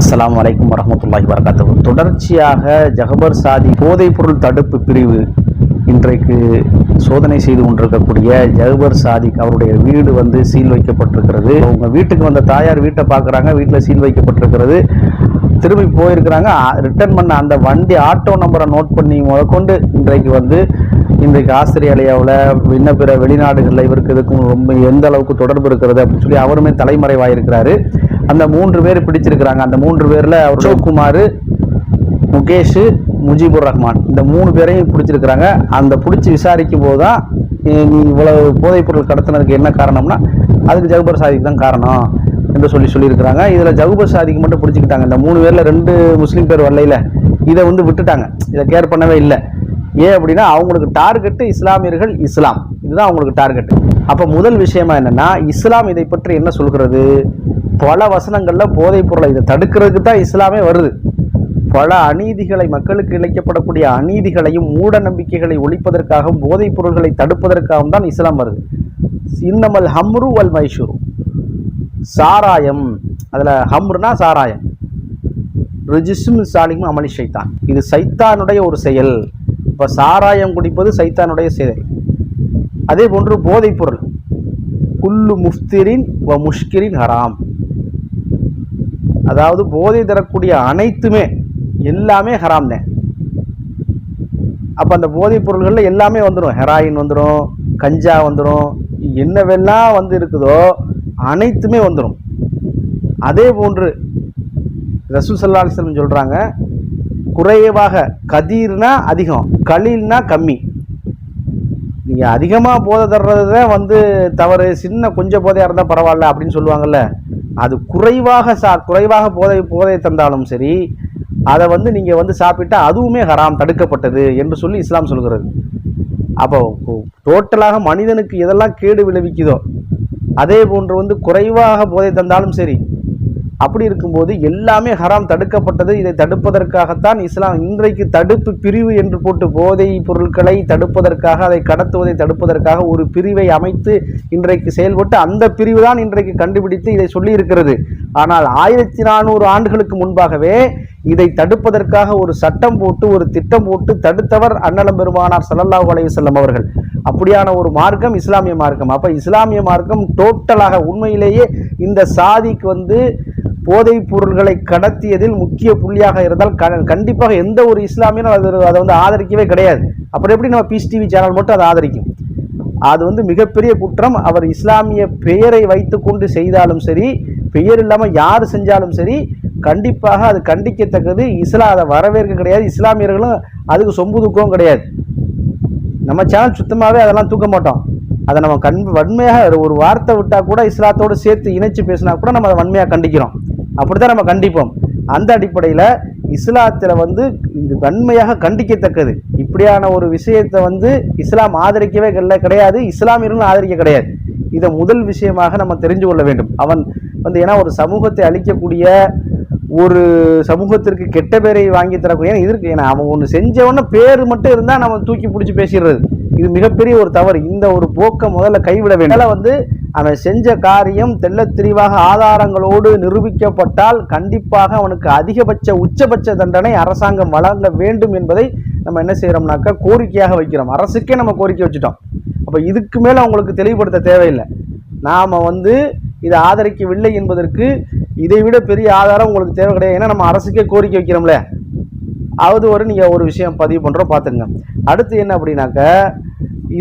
அஸ்லாம் வலைக்கம் வரமத்துல்லாஹி வரகாத்துஹு தொடர்ச்சியாக ஜஹபர் சாதி போதைப்பொருள் தடுப்பு பிரிவு இன்றைக்கு சோதனை செய்து கொண்டிருக்கக்கூடிய ஜஹபர் சாதிக் அவருடைய வீடு வந்து சீல் வைக்கப்பட்டிருக்கிறது. அவங்க வீட்டுக்கு வந்த தாயார் வீட்டை பார்க்குறாங்க வீட்டில் சீல் வைக்கப்பட்டிருக்கிறது. திரும்பி போயிருக்கிறாங்க ரிட்டர்ன் பண்ண அந்த வண்டி ஆட்டோ நம்பரை நோட் பண்ணி முதற்கொண்டு இன்றைக்கு வந்து இன்றைக்கு ஆஸ்திரேலியாவில் இன்ன பிற வெளிநாடுகளில் இவருக்கு இதுக்கும் ரொம்ப எந்த அளவுக்கு தொடர்பு இருக்கிறது அப்படின்னு சொல்லி அவருமே தலைமறைவாயிருக்கிறாரு. அந்த மூன்று பேர் பிடிச்சிருக்கிறாங்க. அந்த மூன்று பேரில் அவர் சிவகுமார் முகேஷ் முஜிபுர் ரஹ்மான். இந்த மூணு பேரையும் பிடிச்சிருக்கிறாங்க. அந்த பிடிச்சி விசாரிக்கும் போது தான் நீ- இவ்வளவு போதைப் பொருள் கடத்தினதுக்கு என்ன காரணம்னா அதுக்கு ஜகுபர் சாதிக்கு தான் காரணம் என்று சொல்லி சொல்லியிருக்கிறாங்க. இதில் ஜகுபர் சாதிக்கு மட்டும் பிடிச்சிக்கிட்டாங்க. இந்த மூணு பேரில் ரெண்டு முஸ்லீம் பேர் வரலையில இதை வந்து விட்டுட்டாங்க. இதை கேர் பண்ணவே இல்லை. ஏன் அப்படின்னா அவங்களுக்கு டார்கெட்டு இஸ்லாமியர்கள் இஸ்லாம். இதுதான் அவங்களுக்கு டார்கெட் அப்போ முதல் விஷயமா என்னன்னா இஸ்லாம் இதை பற்றி என்ன சொல்கிறது? பல வசனங்களில் போதைப் பொருளை இதை தடுக்கிறதுக்கு தான் இஸ்லாமே வருது. பல அநீதிகளை மக்களுக்கு இழைக்கப்படக்கூடிய அநீதிகளையும் மூட நம்பிக்கைகளை ஒழிப்பதற்காகவும் போதைப் பொருள்களை தடுப்பதற்காகவும் தான் இஸ்லாம் வருது. இன்னமல் ஹம்ரு வல் மைஷூர். சாராயம். அதில் ஹம்ருனா சாராயம். ரிஜிஸ்ம் சாலிமும் அமளி சைத்தான் இது சைத்தானுடைய ஒரு செயல். இப்போ சாராயம் குடிப்பது சைத்தானுடைய செயல். அதே போன்று போதைப் பொருள். குல்லு முஃப்திரின் வ முஷ்கிரின் ஹராம். அதாவது போதை தரக்கூடிய அனைத்துமே எல்லாமே ஹராம் தான். அப்போ அந்த போதைப் பொருள்களில் எல்லாமே வந்துடும் ஹெராயின் வந்துடும் கஞ்சா வந்துடும் என்னவெல்லாம் வந்து இருக்குதோ அனைத்துமே வந்துடும் அதே போன்று ரசூ சல்லா அலிஸ்லம் சொல்கிறாங்க குறைவாக கதீர்னா அதிகம் கலீல்னா கம்மி. நீங்கள் அதிகமாக போதை தர்றது தான் வந்து தவறு சின்ன கொஞ்சம் போதையாக இருந்தால் பரவாயில்ல அப்படின்னு சொல்லுவாங்கல்ல. அது குறைவாக சா குறைவாக போதை போதை தந்தாலும் சரி அதை வந்து நீங்கள் வந்து சாப்பிட்டா அதுவுமே ஹராம் தடுக்கப்பட்டது என்று சொல்லி இஸ்லாம் சொல்கிறது. அப்போ டோட்டலாக மனிதனுக்கு எதெல்லாம் கேடு விளைவிக்குதோ அதே போன்று வந்து குறைவாக போதை தந்தாலும் சரி அப்படி இருக்கும்போது எல்லாமே ஹராம் தடுக்கப்பட்டது. இதை தடுப்பதற்காகத்தான் இஸ்லாம் இன்றைக்கு தடுப்பு பிரிவு என்று போட்டு போதை பொருட்களை தடுப்பதற்காக அதை கடத்துவதை தடுப்பதற்காக ஒரு பிரிவை அமைத்து இன்றைக்கு செயல்பட்டு அந்த பிரிவு தான் இன்றைக்கு கண்டுபிடித்து இதை சொல்லியிருக்கிறது. ஆனால் ஆயிரத்தி நானூறு ஆண்டுகளுக்கு முன்பாகவே இதை தடுப்பதற்காக ஒரு சட்டம் போட்டு ஒரு திட்டம் போட்டு தடுத்தவர் அன்னலம் பெருமானார் சல்லல்லாஹ் அலைஹி அவர்கள். அப்படியான ஒரு மார்க்கம் இஸ்லாமிய மார்க்கம். அப்போ இஸ்லாமிய மார்க்கம் டோட்டலாக உண்மையிலேயே இந்த சாதிக்கு வந்து போதைப் பொருள்களை கடத்தியதில் முக்கிய புள்ளியாக இருந்தால் க- கண்டிப்பாக எந்த ஒரு இஸ்லாமியனும் அது அதை வந்து ஆதரிக்கவே கிடையாது. அப்புறம் எப்படி நம்ம பீஸ் டிவி சேனல் மட்டும் அதை ஆதரிக்கும்? அது வந்து மிகப்பெரிய குற்றம். அவர் இஸ்லாமிய பெயரை வைத்துக்கொண்டு செய்தாலும் சரி பெயர் இல்லாமல் யார் செஞ்சாலும் சரி கண்டிப்பாக அது கண்டிக்கத்தக்கது. இஸ்லாம் அதை வரவேற்க கிடையாது. இஸ்லாமியர்களும் அதுக்கு சொம்பு தூக்கவும் கிடையாது. நம்ம சேனல் சுத்தமாகவே அதெல்லாம் தூக்க மாட்டோம். அதை நம்ம கண் வன்மையாக ஒரு வார்த்தை விட்டால் கூட இஸ்லாத்தோடு சேர்த்து இணைச்சு பேசினா கூட நம்ம அதை வன்மையாக கண்டிக்கிறோம். அப்படி தான் நம்ம கண்டிப்போம். அந்த அடிப்படையில் இஸ்லாத்தில் வந்து இது வன்மையாக கண்டிக்கத்தக்கது. இப்படியான ஒரு விஷயத்தை வந்து இஸ்லாம் ஆதரிக்கவே இல்லை கிடையாது இஸ்லாமியர்களும் ஆதரிக்க கிடையாது. இதை முதல் விஷயமாக நம்ம தெரிஞ்சு கொள்ள வேண்டும். அவன் வந்து ஏன்னா ஒரு சமூகத்தை அழிக்கக்கூடிய ஒரு சமூகத்திற்கு கெட்ட பேரை வாங்கி தரக்கூடிய ஏன்னா இதற்கு ஏன்னா அவன் ஒன்று செஞ்சவொன்னே பேர் மட்டும் இருந்தால் நம்ம தூக்கி பிடிச்சி பேசிடுறது. இது மிகப்பெரிய ஒரு தவறு. இந்த ஒரு போக்கை முதல்ல கைவிட வேண்டும். வந்து அவன் செஞ்ச காரியம் தெள்ளத் தெளிவாக ஆதாரங்களோடு நிரூபிக்கப்பட்டால் கண்டிப்பாக அவனுக்கு அதிகபட்ச உச்சபட்ச தண்டனை அரசாங்கம் வழங்க வேண்டும் என்பதை நம்ம என்ன செய்கிறோம்னாக்கா கோரிக்கையாக வைக்கிறோம். அரசுக்கே நம்ம கோரிக்கை வச்சுட்டோம். அப்போ இதுக்கு மேலே அவங்களுக்கு தெளிவுபடுத்த தேவையில்லை. நாம் வந்து இதை ஆதரிக்கவில்லை என்பதற்கு இதை விட பெரிய ஆதாரம் உங்களுக்கு தேவை கிடையாது. ஏன்னா நம்ம அரசுக்கே கோரிக்கை வைக்கிறோம்ல. அது ஒரு நீங்கள் ஒரு விஷயம் பதிவு பண்ணுறோம் பார்த்துங்க அடுத்து என்ன அப்படின்னாக்க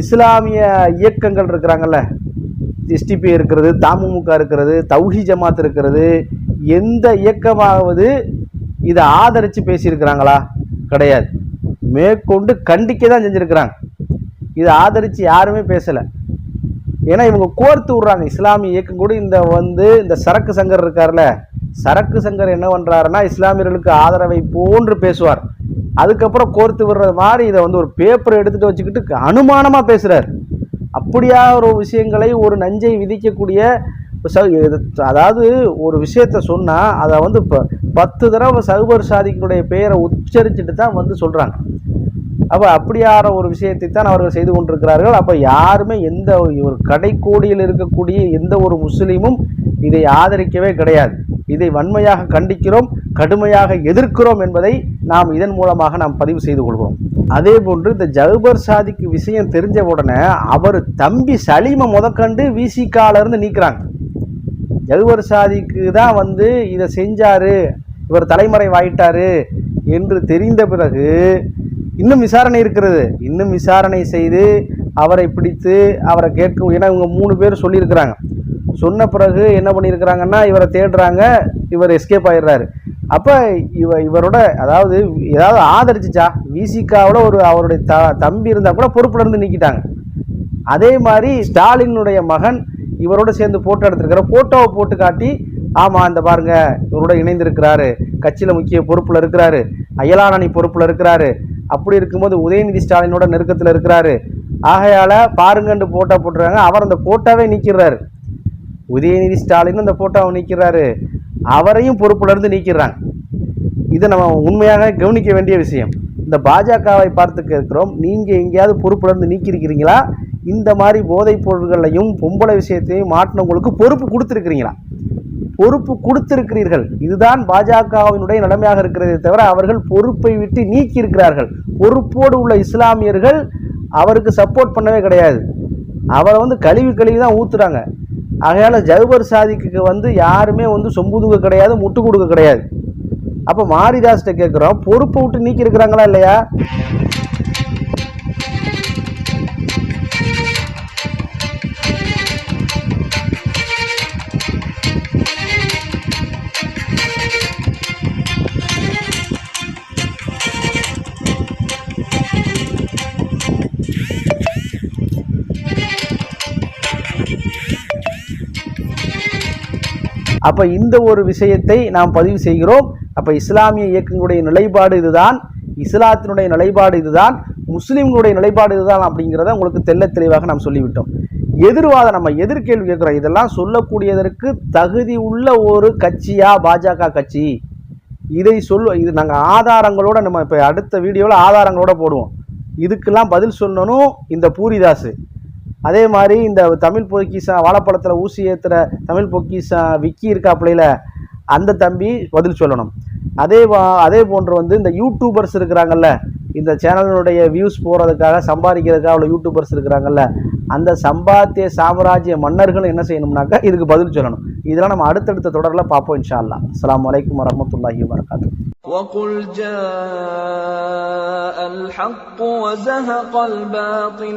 இஸ்லாமிய இயக்கங்கள் இருக்கிறாங்கல்ல எஸ்டிபி இருக்கிறது தமுமுக இருக்கிறது தௌஹி ஜமாத் இருக்கிறது எந்த இயக்கமாவது இதை ஆதரித்து பேசியிருக்கிறாங்களா? கிடையாது. மேற்கொண்டு கண்டிக்க தான் செஞ்சுருக்கிறாங்க. இதை ஆதரித்து யாருமே பேசலை. ஏன்னா இவங்க கோர்த்து விட்றாங்க. இஸ்லாமிய இயக்கம் கூட இந்த வந்து இந்த சரக்கு சங்கர் இருக்கார்ல சரக்கு சங்கர் என்ன பண்ணுறாருன்னா இஸ்லாமியர்களுக்கு ஆதரவை போன்று பேசுவார். அதுக்கப்புறம் கோர்த்து விடுறது மாதிரி இதை வந்து ஒரு பேப்பர் எடுத்துகிட்டு வச்சுக்கிட்டு அனுமானமாக பேசுகிறார் அப்படியா ஒரு விஷயங்களை ஒரு நஞ்சை விதிக்கக்கூடிய ச- அதாவது ஒரு விஷயத்த சொன்னால் அதை வந்து இப்போ பத்து தடவை சகுபர் சாதிக்கினுடைய பெயரை உச்சரிச்சுட்டு தான் வந்து சொல்கிறாங்க அப்போ அப்படியான ஒரு விஷயத்தை தான் அவர்கள் செய்து கொண்டிருக்கிறார்கள். அப்போ யாருமே எந்த ஒரு கடைக்கோடியில் இருக்கக்கூடிய எந்த ஒரு முஸ்லீமும் இதை ஆதரிக்கவே கிடையாது. இதை வன்மையாக கண்டிக்கிறோம் கடுமையாக எதிர்க்கிறோம் என்பதை நாம் இதன் மூலமாக நாம் பதிவு செய்து கொள்கிறோம். அதே போன்று இந்த ஜவுபர் சாதிக்கு விஷயம் தெரிஞ்ச உடனே அவர் தம்பி சலீமை முதற்கண்டு விசிகாலேருந்து நீக்கிறாங்க நீக்குறாங்க. ஜவுபர் சாதிக்கு தான் வந்து இதை செஞ்சாரு இவர் தலைமறைவாயிட்டாரு என்று தெரிந்த பிறகு இன்னும் விசாரணை இருக்கிறது. இன்னும் விசாரணை செய்து அவரை பிடித்து அவரை கேட்கும் ஏன்னா இவங்க மூணு பேர் சொல்லியிருக்கிறாங்க. சொன்ன பிறகு என்ன பண்ணியிருக்கிறாங்கன்னா இவரை தேடுறாங்க இவர் எஸ்கேப் ஆயிடுறாரு. அப்போ இவ இவரோட அதாவது ஏதாவது ஆதரிச்சிச்சா? விசிகாவோட ஒரு அவருடைய த தம்பி இருந்தால் கூட பொறுப்புல இருந்து நீக்கிட்டாங்க. அதே மாதிரி ஸ்டாலினுடைய மகன் இவரோட சேர்ந்து போட்டோ எடுத்திருக்கிற போட்டோவை போட்டு காட்டி ஆமாம் அந்த பாருங்க இவரோட இணைந்திருக்கிறாரு. கட்சியில் முக்கிய பொறுப்பில் இருக்கிறாரு. அயலானணி பொறுப்பில் இருக்கிறாரு. அப்படி இருக்கும்போது உதயநிதி ஸ்டாலினோட நெருக்கத்தில் இருக்கிறாரு. ஆகையால் பாருங்கன்ட்டு போட்டோ போட்டுருக்காங்க. அவர் அந்த போட்டோவே நீக்கிடுறாரு. உதயநிதி ஸ்டாலின் அந்த போட்டோவை நீக்கிறாரு. அவரையும் பொறுப்பிலிருந்து நீக்கிறாங்க. இதை நம்ம உண்மையாக கவனிக்க வேண்டிய விஷயம். இந்த பாஜகவை பார்த்து கேட்கிறோம் நீங்கள் எங்கேயாவது பொறுப்பிலிருந்து நீக்கியிருக்கிறீங்களா? இந்த மாதிரி போதைப் பொருள்களையும் பொம்பளை விஷயத்தையும் மாட்டினவங்களுக்கு பொறுப்பு கொடுத்துருக்கிறீங்களா? பொறுப்பு கொடுத்திருக்கிறீர்கள். இதுதான் பாஜகவினுடைய நிலைமையாக இருக்கிறதே தவிர அவர்கள் பொறுப்பை விட்டு நீக்கி இருக்கிறார்கள் பொறுப்போடு உள்ள இஸ்லாமியர்கள் அவருக்கு சப்போர்ட் பண்ணவே கிடையாது. அவரை வந்து கழுவி கழுவி தான் ஊத்துறாங்க. ஆகையால் ஜவுபர் சாதிக்கு வந்து யாருமே வந்து சொம்புதுக கிடையாது முட்டு கொடுக்க கிடையாது. அப்போ மாரிதாஸ்கிட்ட கேட்குறோம் பொறுப்பை விட்டு நீக்கி இருக்கிறாங்களா இல்லையா? அப்போ இந்த ஒரு விஷயத்தை நாம் பதிவு செய்கிறோம். அப்போ இஸ்லாமிய இயக்கங்களுடைய நிலைப்பாடு இதுதான். இஸ்லாத்தினுடைய நிலைப்பாடு இதுதான். முஸ்லீம்களுடைய நிலைப்பாடு இதுதான் அப்படிங்கிறத உங்களுக்கு தெள்ள தெளிவாக நாம் சொல்லிவிட்டோம். எதிர்வாதம் நம்ம எதிர்கேள்வி கேட்குறோம். இதெல்லாம் சொல்லக்கூடியதற்கு தகுதி உள்ள ஒரு கட்சியா பாஜக கட்சி? இதை சொல்ல இது நாங்கள் ஆதாரங்களோட நம்ம இப்போ அடுத்த வீடியோவில் ஆதாரங்களோட போடுவோம். இதுக்கெல்லாம் பதில் சொல்லணும் இந்த பூரிதாஸ் அதே மாதிரி இந்த தமிழ் பொக்கிஷம் வாழைப்பழத்தில் ஊசி ஏற்றுற தமிழ் பொக்கிஷம் விக்கி இருக்காப்புலையில் அந்த தம்பி பதில் சொல்லணும் அதே வா- அதே போன்று வந்து இந்த யூடியூபர்ஸ் இருக்கிறாங்கல்ல இந்த சேனலினுடைய வியூஸ் போகிறதுக்காக சம்பாதிக்கிறதுக்காக அவ்வளோ யூடியூபர்ஸ் இருக்கிறாங்கல்ல அந்த சம்பாத்திய சாம்ராஜ்ய மன்னர்கள் என்ன செய்யணும்னாக்கா இதுக்கு பதில் சொல்லணும் இதெல்லாம் நம்ம அடுத்தடுத்த தொடரில் பார்ப்போம் இன்ஷா அல்லாஹ் அஸ்ஸலாமு அலைக்கும் வரமத்துல்லாஹி வரகாத்து وقل جاء الحق وزهق الباطل